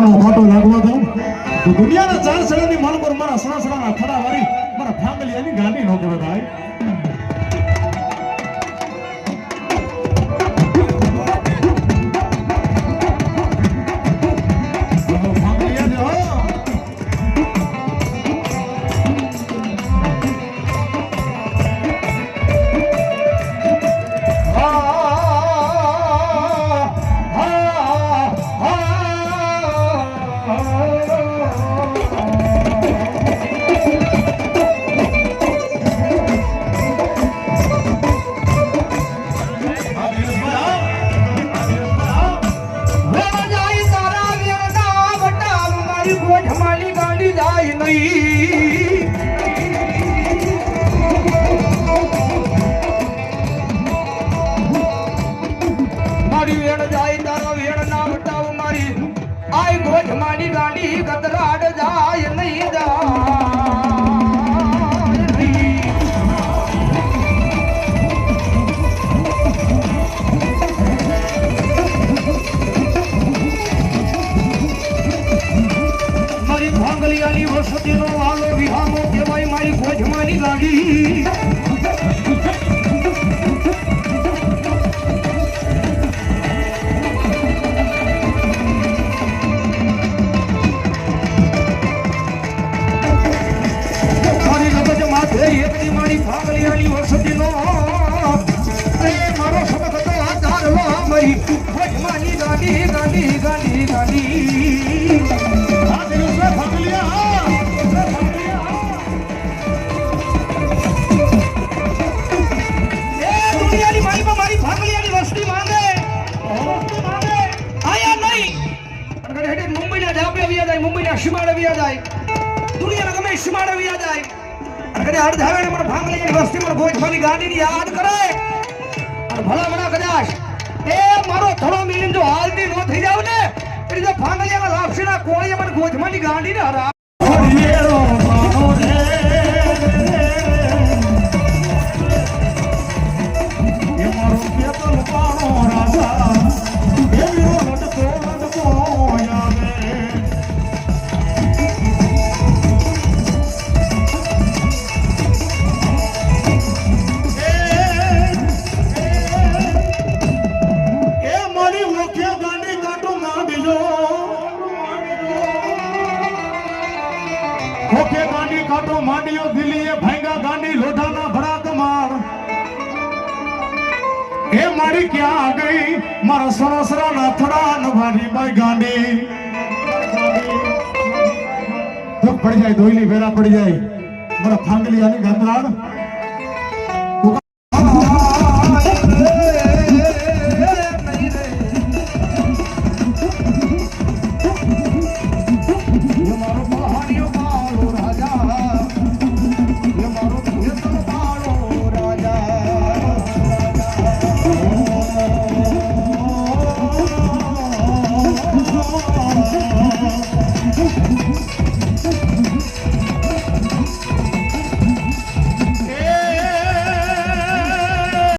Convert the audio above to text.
માતાનો ફાટો લાગવા દઉં. તો દુનિયાના ચાર સડાની માલ પર મારા સડા સડાના ખડા વાળી મારા ફેમિલીની ગાંડી નો કરે ભાઈ. જાય નહીં મારી વેણ જાય, તારા વેણના વટાવ મારી. આય ગોઠમાલી ગાંડી ગાડી કતરાડ જાય. મારી ભાંગલિયાની વસતીનો આલો વિહામો કહેવાય મારી ગોજમાની ગાડી જાય મુંબઈના સીમાડે આવ્યા જાય. દુનિયાના ગમે સીમાડે આવ્યા જાય. અને ઘરે અડધ આવે ને મને ભાગલિયાની વસ્તી મને ગોઠવાની ગાડીની યાદ કરે. અને ભલા ભલા કદાચ એ મારો થોડો મિલિન જો હાલતી નો થઈ જાવ ને એટલે જો ભાગલિયાના લાપસીના કોળીએ મને ગોઠવાની ગાડીને હરા ઓખે ગાંડી કાંટો માંડીયો દિલ્હીએ ભાંગા ગાંડી લોઢાના ભડા કમાર એ મારી ક્યાં ગઈ? મારા સરસરા ના થડા નભારી બાઈ ગાંડી. ધૂપ પડી જાય, ધોઈલી ભેરા પડી જાય. મારા ફાંગલી આની ગંધરાણ